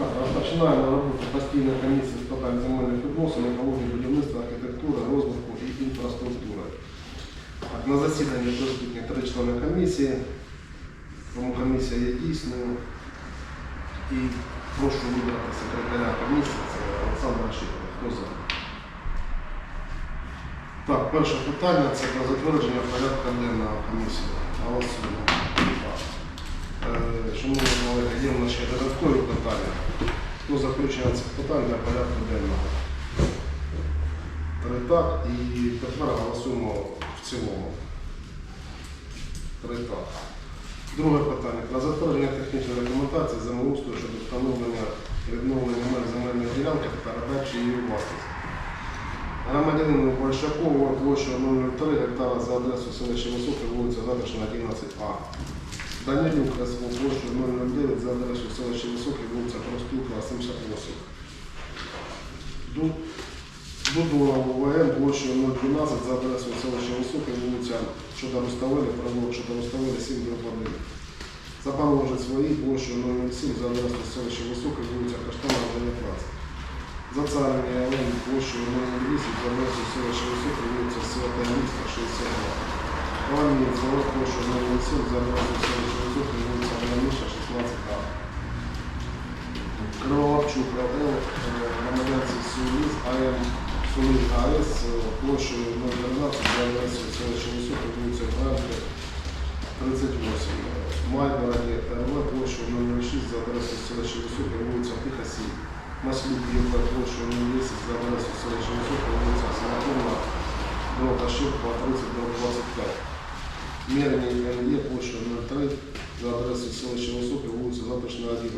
Так, Розпочинаємо роботу постійної комісії з питань земельних відносин, екології, будівництва, архітектури, розвитку і інфраструктури. На засіданні присутні три члени комісії, тому комісія є дійсною. І прошу вибрати секретаря комісії, це Олександр Шиков. Хто за? Так, перше питання це про затвердження порядку денного комісії. Голосуємо. Є в нас ще додаткові питання. Хто заключення цих питань для порядку денного? Три. І тепер голосуємо в цілому. Три. Друге питання. Про затвердження технічної документації землеустрою щодо встановлення відновлення меж земельної ділянки та передачі її у власність. Громадянину Большакову площа 003 гектара за адресою селища Високе, вулиця Затишна, 11А. Данилюк СВ площу 009 за адресою селища Високе, вулиця Простюка, 78. Ду- Дудура ВВН площею 012 за адресою селища Високе, вулиця Чуда Руставеля, провулок Чуда Руставеля, 7 до 1. Запорожець свої площею 007 за адресою селища Високе, вулиця Каштана, 19. Зацарення Олен площею 008 за адресою селища Високе, вулиця Свята Міста, 62. Пані завод площею 007 за адресою селища Високе, вулиця Ганіша, 16А. Криволапчук ЛЛ, е, громадянці Суліз, АМ Суліз АС, е, площею 012 за адресою селища Високе, вулиця Франка, 38. Майгороді РВ площею 006 за адресою селища Високе, вулиця Тиха 7. Маслюк ЄВ площею 010 за адресою селища Високе, вулиця Санатонна, дорога Ширкова, 30 до 25. Мірні НЄ площею 03 за адресою селища Високе, вулиця Затишна, 11.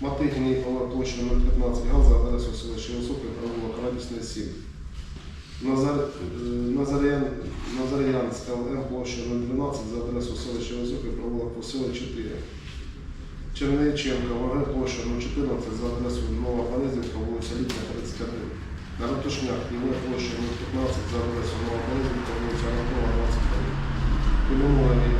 Матигні Павла площею 015 га за адресою селища Високе, провулок Радісний 7. Назар, Назарян, Назарянська ЛМ площею 012 за адресою селища Високе, провулок Посила 4. Черниченка ВГ площа 014 за адресою Нова Полезівка, вулиця Літня, 31. Наратушняк ІВ площа 015 за адресою Пілюмований АМ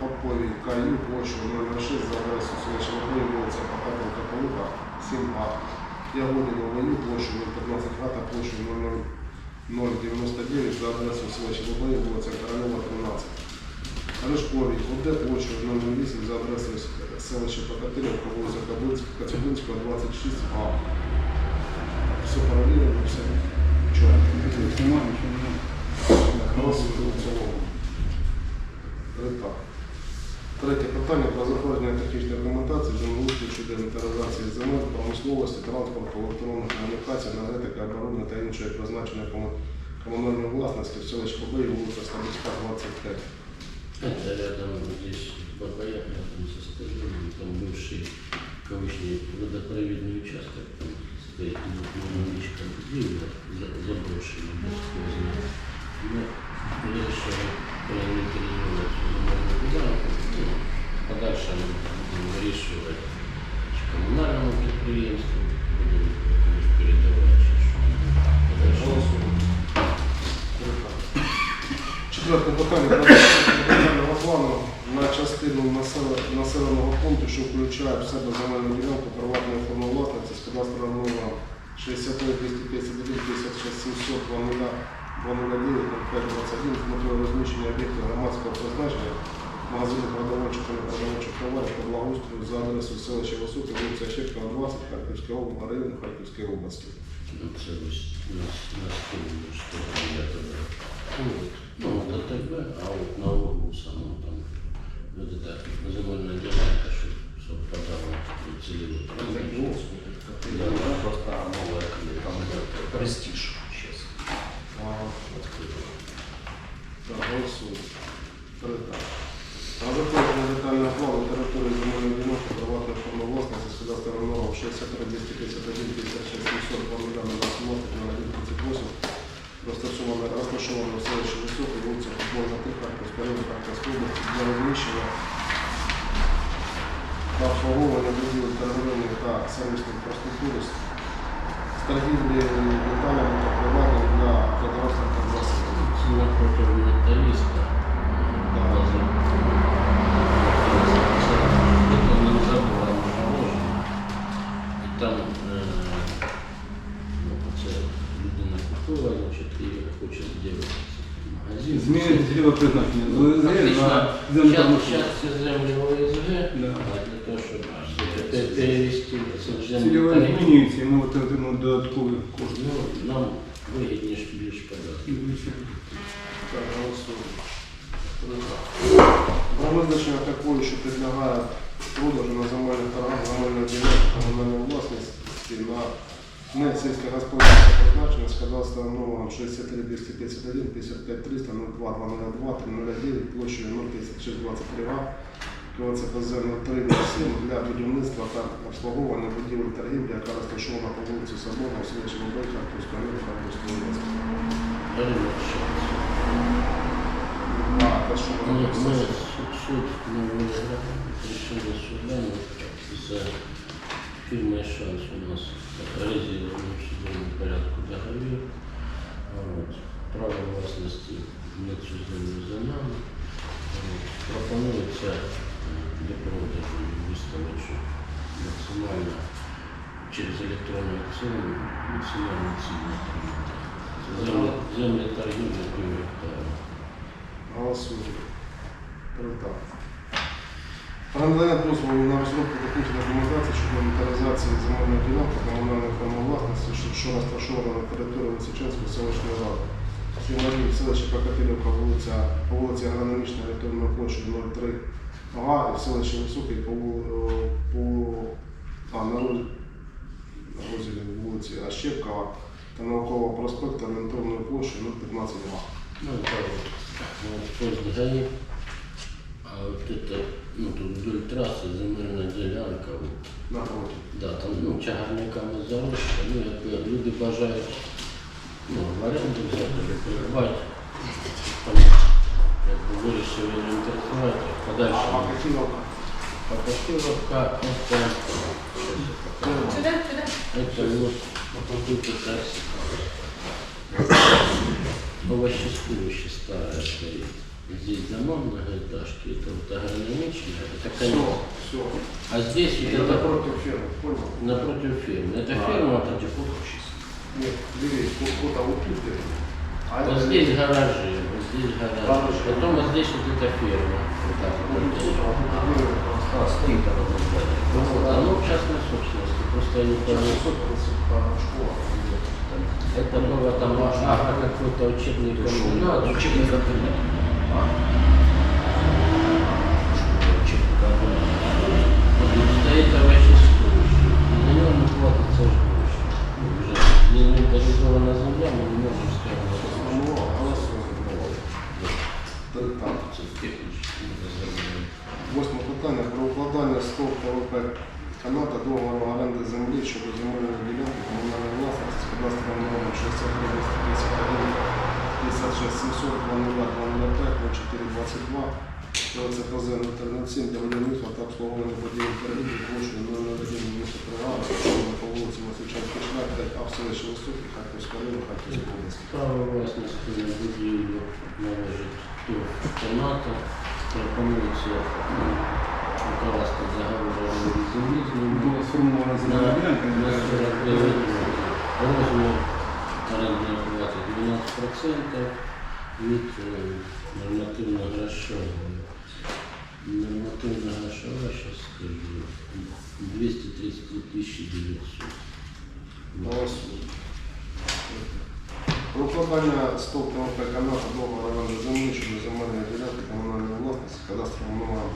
по Каю, Юбочу, 06 за адресу Свячого Грою, вулиця Покатенка, Полука, 7А. Я Ягодина, Вою, площу 015 А та площу 099 за адресу Свячого Грою, вулиця Королева, 13. Рижковій, ОД, площу 008 за адресою селища Покатилівка, вулиця Кацюбинська, 26А. Все параллельно, все чорно. Нема, нічого немає. Голосуємо в Три так. Третє питання про затвердження технічної документації землеустрою щодо інвентаризації земель, промисловості, транспорту, електронних комунікацій, енергетики, оборони та іншої призначення кому- комунальної власності в селищі Побиї, вулиця Слободська, 25. Это рядом здесь Бабая, рядом со стадионом, там бывший кавычный водопроводный участок, там стоит малышка включає в себе земельну ділянку приватної форми власності з кадастровим номером 63 251 56 700 209 521 з метою розміщення об'єктів громадського призначення магазину продовольчих та непродовольчих товарів та благоустрою за адресою селища Високе, вулиця Щепкова, 20, Харківська область, район Харківської області. Ну, це ось у нас на столі, що я тоді. Ну, до тебе, а от на углу самому там. Вот это земельна ділянка, щоб, чтобы щоб подали цілі. Просто нове там престиж сейчас Голосуємо. На затвердження детального плану території земельної ділянки приватної форми власності свідоцтва номером 63 251 56 700 28 розташована розташована в селищі Високі, вулиця Футбольна Тиха, Коспорів, Харківської області для розміщення та обслуговування будівель торговельної та сервісної інфраструктури з торгівлі деталями та приладами для продовольства та засобів. Це напротив металіста. Да. База. Це не забула положення. І там е, ну, це людина купила, значить, і хоче зробити магазин. Змінити цільове призначення. з ОСГ на землю промисловість. Зараз це землі ОСГ, те, що наше. Перевести Цільове змінюється, і ми отримуємо додатковий кошт. Ну, нам вигідніше більш податки. Так, голосуємо. Про визначення такої, що підлягає продажу на земельних торгах, земельна ділянка, комунальної власності на ми сільськогосподарське призначення з кадастровим номером 63 251 55 300 02 202 309 площею 05623 а КЦПЗ-0307 для будівництва та обслуговування будівель торгівлі, яка розташована по вулиці Соборна у селищі Мобиль Харківського району Харківського міста. Суд фірма «Шанс» у нас разі в судовому порядку договір. Право власності на цю землю за нами. Пропонується для виставити що максимально через електронну аукціон максимальну ціну. Це землі, землі торгівлі гектара. Голосуємо. Передав. Про надання дозволу на розробку технічної документації щодо інвентаризації земельної ділянки комунальної форми власності, що- розташована на території Лисичанської селищної ради. Сьогодні в селищі Покатилівка, по вулиці Агрономічна, рятовною площею 03 га, і в селищі Високий по, вул- е, по а, на роз- на розі вулиці Ащепкова та наукового проспекту орієнтовною площею 015 га. Ну, это вот, вот поезд ГАИ, а вот это, ну, тут вдоль трассы земельная делянка, вот, Напротив. да, там, ну, чагарниками заросла, ну, як люди бажають, ну, в оренду взяти, або придбати, там, якби вирішили не інтересувати, а А? Покатиловка, это, Сюда, сюда. это вот, вот тут это овощеструще старое стоит. Здесь дома многоэтажки, это вот агрономичная, это Все, конец. все. А здесь вот Это это напротив фермы, понял? напротив фермы. Это А, ферма, Там а где фото чисто. Нет, дивись, вот, вот, а вот вот здесь гаражи, вот здесь. Гаражи. Потом вот здесь вот эта ферма. Вот так Вот тут, а? А, стоит здание. Вот, оно в частной собственности, просто я не а, школа. Это было там агро какой-то учебный комбинат. Ну, учебный контейнер. номером 63 251 56 700 0005 0422 КВЦПЗ 037 для будівництва та обслуговування будівель торгівлі площею 001 місто Пригала, розташована по вулиці Васильчанський шлях, 5 а в селищі Високий, Харківського району, Харківської області. Право власності на будівлю належить до Каната. Пропонується ну, використати договор оренди землі з ними. Була сформована земельна На, ділянка. на 49 розмір орендної плати 12% від е, нормативно-грошового. Нормативно-грошова, зараз скажу, 233 тисячі 900. Голосуємо. Про укладання СТОВ ТВП Каната договору оренди землі щодо земельної ділянки комунальної власності з кадастровим номером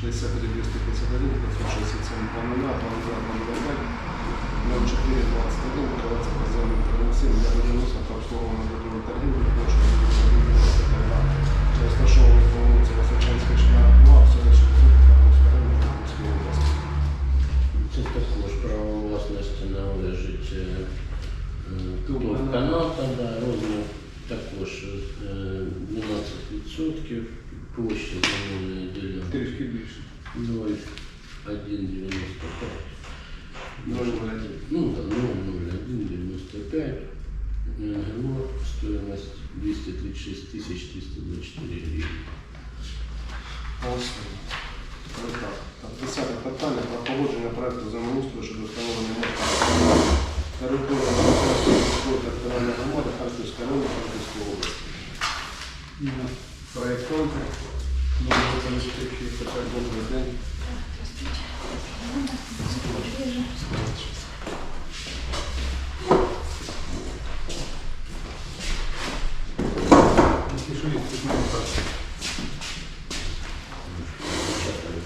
63 251 567 00 00 04 21 КВЦПЗ 7 для будівництва та обслуговування будівель торгівлі площею 2 через те, що вулиця Васильчанська шляхова, селище Високе та Москаленко Київської області. Це також право власності належить е, е, Тут ТОВ канал. Каната, да, розмір також е, 12%, площа земельної ділянки Трішки більше. 0,195. НГО, стоимость 236 тысяч 324 гривны.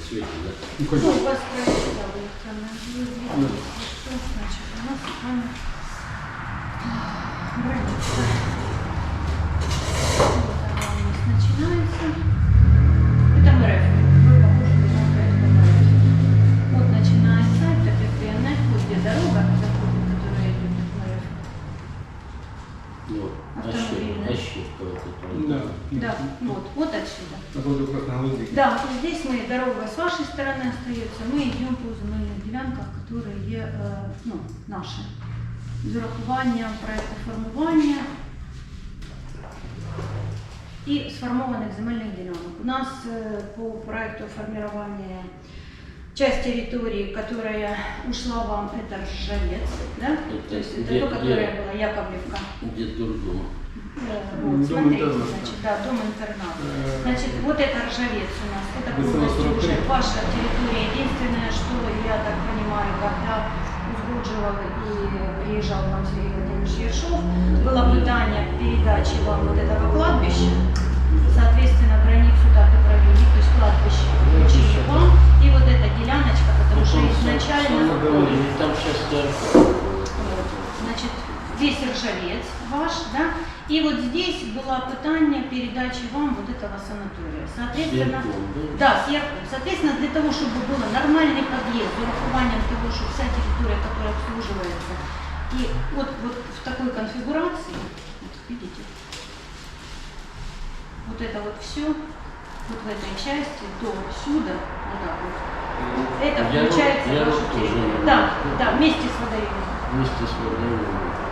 Цвете, да? Ну, Ну, ходіть. у вас проект выехано. Мы, дорога с вашей стороны остается, мы идем по земельным делянкам, которые е, ну, наши. З урахуванням проекту формування і сформованных земельных делянок. У нас э, по проекту формирования часть территории, которая ушла вам, это Ржавец, да? Это То есть это то, которая была Яковлевка. Где дурдом? Э, Вот, смотрите, значит, да, дом интернат. Э, Значит, вот это ржавец у нас, это полностью 43. уже ваша территория. Единственное, что я так понимаю, когда узгодживал и приезжал к нам Сергей Владимирович Ершов, было пытание передачи вам вот этого кладбища. Соответственно, границу так и провели, то есть кладбище включили вам, и вот эта деляночка, потому что изначально... Там сейчас Весь ржавец ваш, да, и вот здесь было пытание передачи вам вот этого санатория. Соответственно, да, сверху. Соответственно, для того, чтобы был нормальный подъезд, с урахованием того, что вся территория, которая обслуживается, и вот, вот в такой конфигурации, вот видите, вот это вот все, вот в этой части до сюда, вот так вот, это Я получается ру- я ваша территория. Да, да, вместе с водоемом. Вместе с водоемом.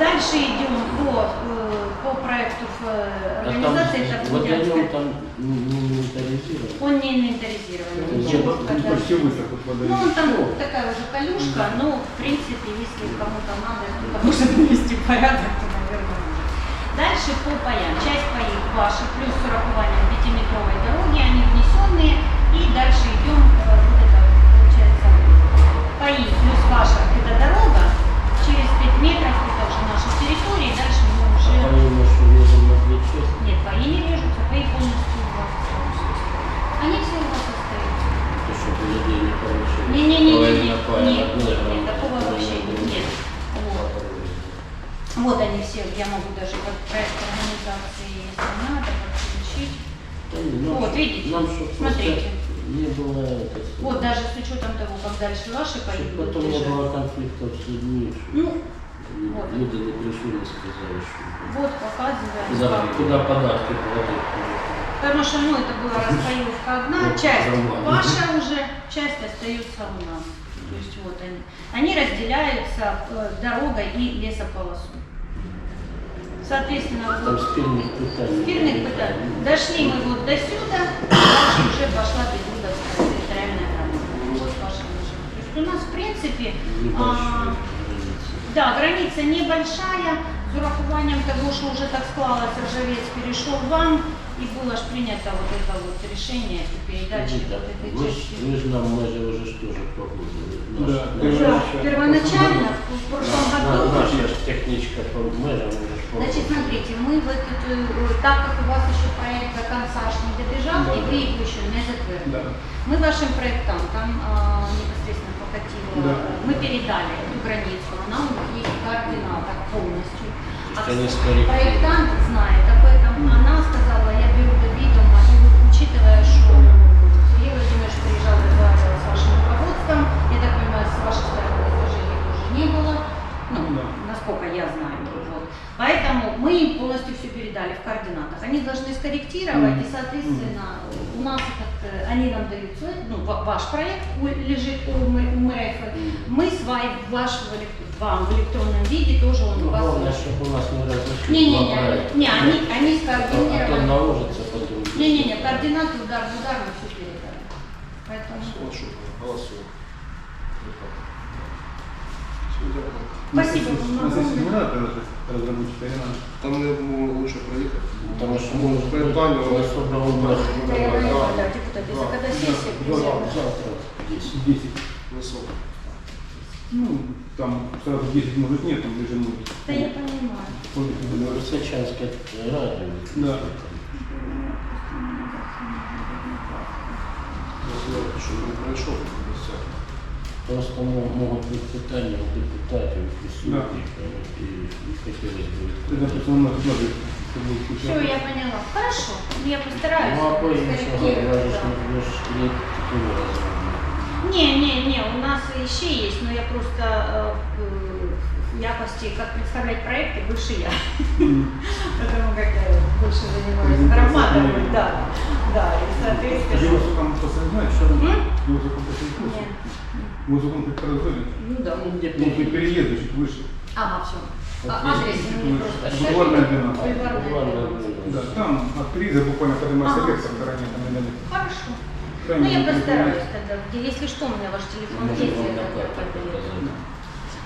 Дальше идем по, э, по проекту э, А там организации водоем Таркутянской. там не не инвентаризирован. Он не инвентаризирован. Ну, Ничего Тут пока. почти высохнут Ну, он там такая уже колюшка, но в принципе, если кому-то надо, кто-то может навести порядок, то, наверное, может. Дальше по паям. Часть паев ваши, плюс с урахованием пятиметровой дороги, они внесенные. И дальше разделяются э, дорогой и лесополосой. Соответственно, Там вот спирных питаний. спирных пытаний. Дошли мы вот до сюда, дальше уже пошла Бегудовская территориальная граница. Вот уже. То есть у нас, в принципе, а, да, граница небольшая, с урахуванням того, что уже так склалось, Ржавец перешел вам, и было ж принято вот это вот решение и передачи вот этой Вы ж части. вы ж нам майже уже ж тоже погодили. Да, Наш- Да, первоначально, в прошлом году, Наша ж техничка по мэрам уже ж Значит, погодила. смотрите, мы в этот, э, так как у вас еще проект до конца аж не добежал, Да, и да. вы его еще не затвердили. Да. Мы вашим проектантам а, непосредственно по Катила, Да. мы передали эту границу, она у них есть в координатах полностью. А Это не скорректирует. проектант знает об этом. Она сказала, я беру до видума, и вот учитывая, что Сергей Владимирович приезжал, разговаривал с вашим руководством, я так понимаю, с вашей стороны возражений тоже не было, ну, Да. насколько я знаю. Вот. Поэтому мы им полностью все передали в координатах. Они должны скорректировать, Мгм. и, соответственно, у нас этот, э, они нам дают свой, ну, ва- ваш проект у- лежит у МРФ. Мы свой, ваш в элек- вам в электронном виде тоже он Ну, у вас. главное, чтобы у нас не разошлись. Не-не-не, два проекта. не, они, они А то скоординированы. наложится. Не-не-не, координаты удар в удар мы все передали. Поэтому... Дякую. Спасибо вам не надо разработчика, или надо? Там не ну, лучше проїхати. Потому что мы уже Питання не особо умно. Это я поняла, да, депутат, если Да. когда Да, сессия. Завтра 10. 10. Високо. Ну, там сразу 10 может нет, там ближе ноль. Да я понимаю. Высочанское радио. Да. Я що не пройшов, все. Просто мо- могут быть питания у депутатов, присутствующих, и, и хотелось бы Ты, открыть. допустим, у нас тоже, чтобы был Все, я поняла. Хорошо, я постараюсь. Ну, а по еще скорректировать, говоришь, да. не. Не, не, не, у нас еще есть, но я просто э, в якости, как представлять проекты, больше я. Мгм. Потому как я больше занимаюсь не- да. А соответственно. его закон после знаешь, что? М? Его закон после Нет. как производит. Ну да. Ну, где Ну, ты переедешь чуть выше. Ага, все. А, адрес мне просто бульварная скажите. 12. Бульварная Бульварная 12. Да, там от приза буквально поднимаешься Ага. вверх по стороне, там недалеко. Хорошо. Там Ну, я постараюсь тогда. Если что, у меня ваш телефон есть, я тогда.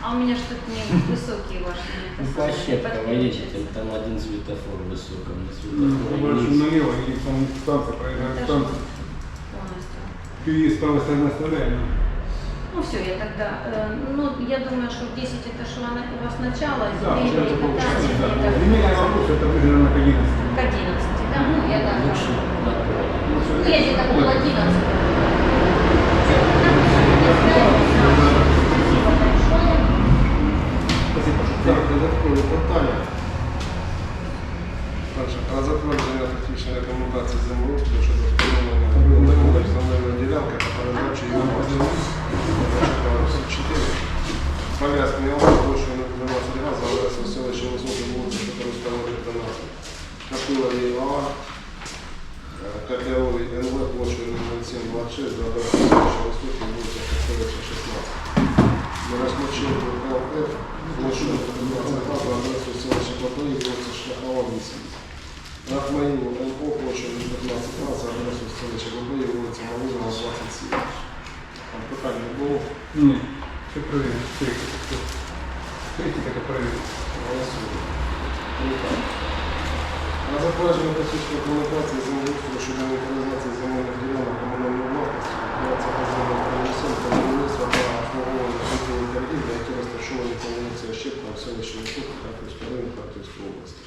А у меня что-то не высокие ваши. Ну, вообще, подключатся. поедете, там один светофор высоком, на Ну, светофоре. Больше вниз. налево, и там станция, проезжает станция. Полностью. Переезд с правой стороны оставляем. Ну все, я тогда, э, ну я думаю, что в 10 это что она- у вас начало, Да, что это получается, да. это Земельный вопрос, это на к 11. к 11, да, ну я так. Лучше на Лучше Ну я где-то пол 11. Нет, все проверено. Третий это проверено. Голосуємо. Прийнято. На затвердження технічної документації землеустрою щодо інвентаризації земельних ділянок комунальної власності, операція газового промислом та будівництва та обслуговування контролю торгівлі, які розташовані по вулиці Ощепка в селищі Високе Харківського району Харківської області.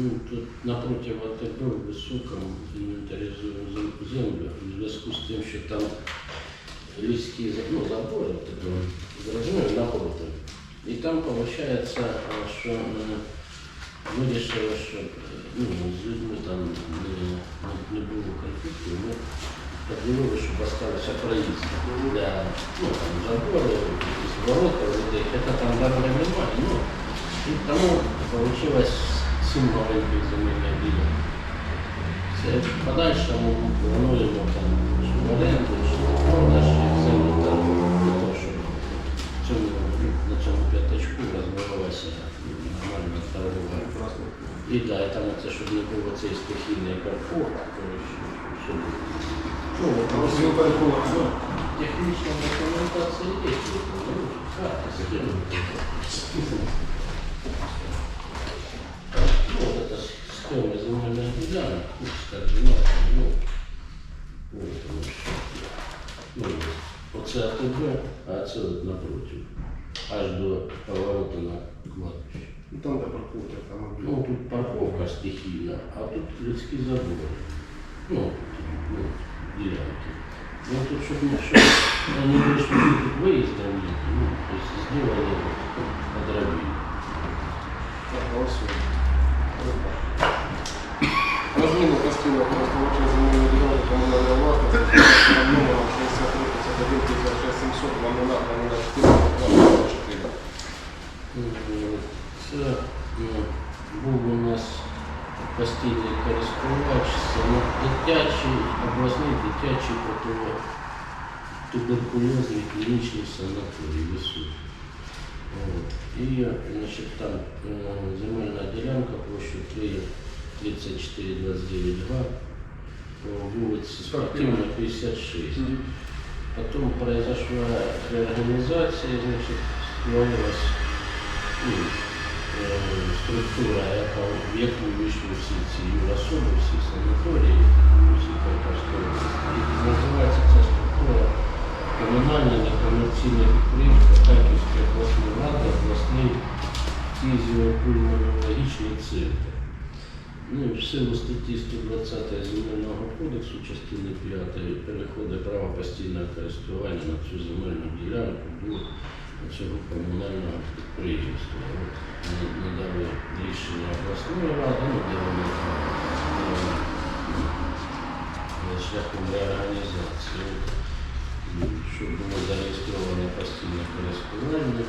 Ну, тут напротив АТБ в Высоком инвентаризуем зем- землю в связи с тем, что там листки, за- ну, заборы, зрозуміло, напротив. И там получается, а, что м, вирішили, щоб е, ну, з людьми там не, не, не було конфлікту, ми поділили, щоб залишився проїзд для ну, там, забори, якісь ворота, людей. Это там дороги немає. Ну, і тому получилось сім маленьких земельних ділянок. Це в подальшому плануємо там чи в оренду, чи в продаж розвивалася нормальна торгова. І да, і там це, щоб не було цей стихійний коротше, щоб ну, технічна документація є, ну, карта. Ну, вот это схема земельных ділянок, курс координат, ну, що, ну, оце АТБ, а це напротив, аж до повороту на кладбище. Ну там де паркують автомобілі. Ну, тут парковка стихійна, а тут людські забори. Ну, ну, ділянки. Ну тут, чтобы ничего, они вышли тут выездом, ну, то есть сделали, подробили. Так, голосуємо. Про зміну постійного користувача земельної ділянки комунальної власності за номером 63 51 56 700 00 00 Е, Це ну, був у нас постійний користувач, саме дитячий, обласний дитячий противо- туберкульозний клінічний санаторій високий. От. І значить, там е, земельна ділянка площу 3 34 29 2 по вулиці Спортивна 56. Потом произошла реорганизация, значит, створилась ну, э, структура, яка в яку вийшли всі ці юрособи, всі санаторії, всі Полтавської області. І називається ця структура комунальне некомерційне підприємство Харківської обласної ради, обласний фізіопульмонологічний центр. Ну, в силу статті 120 Земельного кодексу, частини 5, переходить право постійного користування на цю земельну ділянку цього комунального підприємства. От, ми надали рішення обласної ради, ну, де вони там, е, шляхом реорганізації, от, м, щоб було зареєстроване постійне користування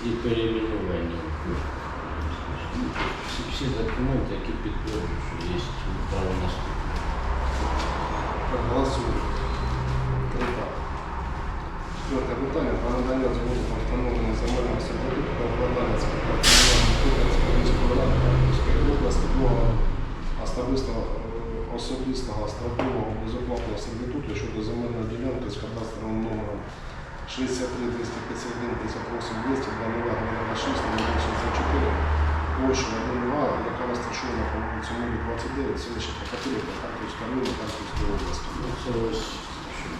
і перейменування. Всі, всі документи, які підтверджують, що є право наступне. Так, голосуємо. Три так. Четверте питання про надання згоди на встановлення земельного сервітуту та укладання співпраці Кубанської міської ради Харківської області другого особистого, особистого строкового безоплатного сервітуту щодо земельної ділянки номером 63 251 58 200 0006 64 площа 1 яка розташована по вулиці Мирі 29, селище Покатилівка, Харківського району, Харківської області. Ну, це ось, щоб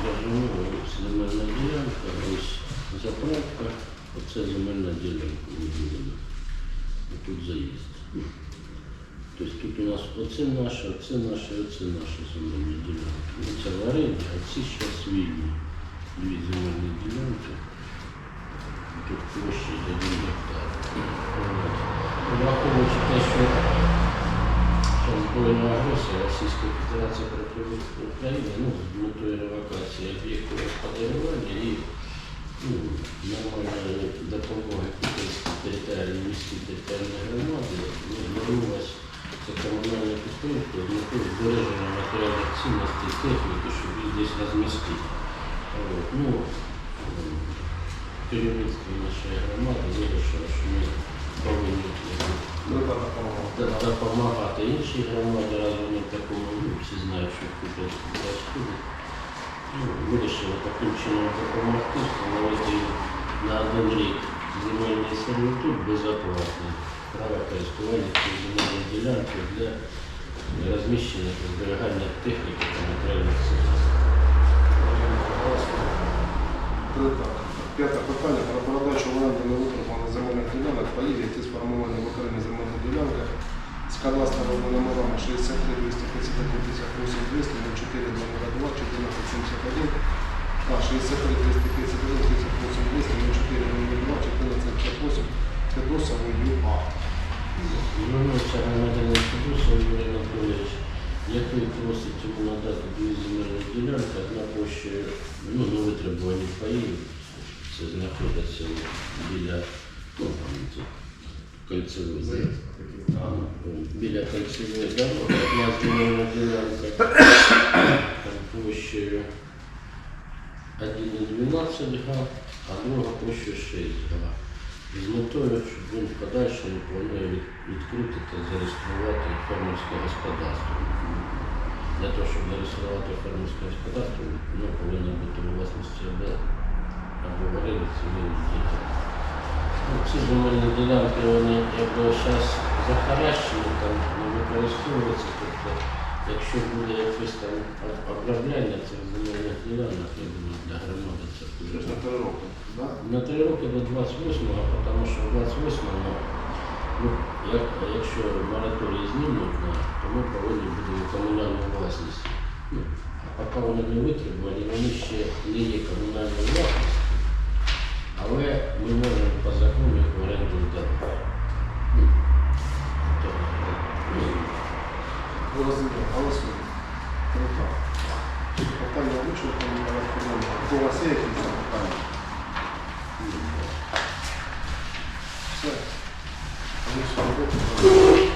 зрозуміло, ось земельна ділянка, ось заправка, оце ділянка виділена. Тут заїзд. Тобто тут у нас оце наше, оце наше, оце наше земельні ділянки. Ну, Це в оренді, а ці зараз вільні. Дві земельні ділянки. Тут площа 1 гектар. Враховуючи те, що Час збройної агресії Російської проти ну, з метою ревокації об'єкту господарювання і нормальної допомоги територіальній міській територіальній громаді ну, вернулось це комунальне підприємство з метою збереження матеріальних цінностей техніки, щоб їх десь розмістити. Ну, керівництво нашої громади вирішило, що ми повинні. Д- допомагати іншій громаді, раз вони в такому, ну, всі знають, що. Ну, вирішили таким чином допомогти, встановити на один рік земельний сервітут безоплатний. Право користування цією земельною ділянкою для розміщення та зберігання техніки та матеріальних цінностей. Три так. П'яте питання про передачу в оренду невитребуваних земельних ділянок паїв, які сформовані в окремі земельних ділянках з кадастровими номерами 63 231 58 300 04 номера 2 1471 та 63 231 38 200 04 номер 2 1458 Федосову ЮА. Який просить йому надати дві земельні ділянки, одна площа, ну, на витребуванні паїв, це знаходиться біля ну, там, це, кольцевої, а, біля кольцевої дороги, одна земельна ділянка, там площею 1,12 га, а друга площею 6 га. З метою, щоб він в подальшому планує від- відкрити та зареєструвати фермерське господарство. Для того, щоб зареєструвати фермерське господарство, воно повинно бути у власності або, або в оренді цивільних дітей. Ну, ці земельні ділянки, вони якби зараз захаращені, там не використовуються. Тобто, якщо буде якесь там об- обробляння цих земельних ділянок, не буде для громади це Тобто буде. на три роки. Да? На три роки до 28-го, тому що 28-го, ну, як, якщо мораторій знімуть, на, то ми повинні будемо комунальну власність. Ну, а поки вони не витребувані, вони ще не є комунальною власністю, але ми можемо по закону їх в оренду здати. Ну, то, ну, Розумію, голосуємо. Рука. Питання вичерпані, порядку денного. У вас є якісь запитання? Все. Голосуємо.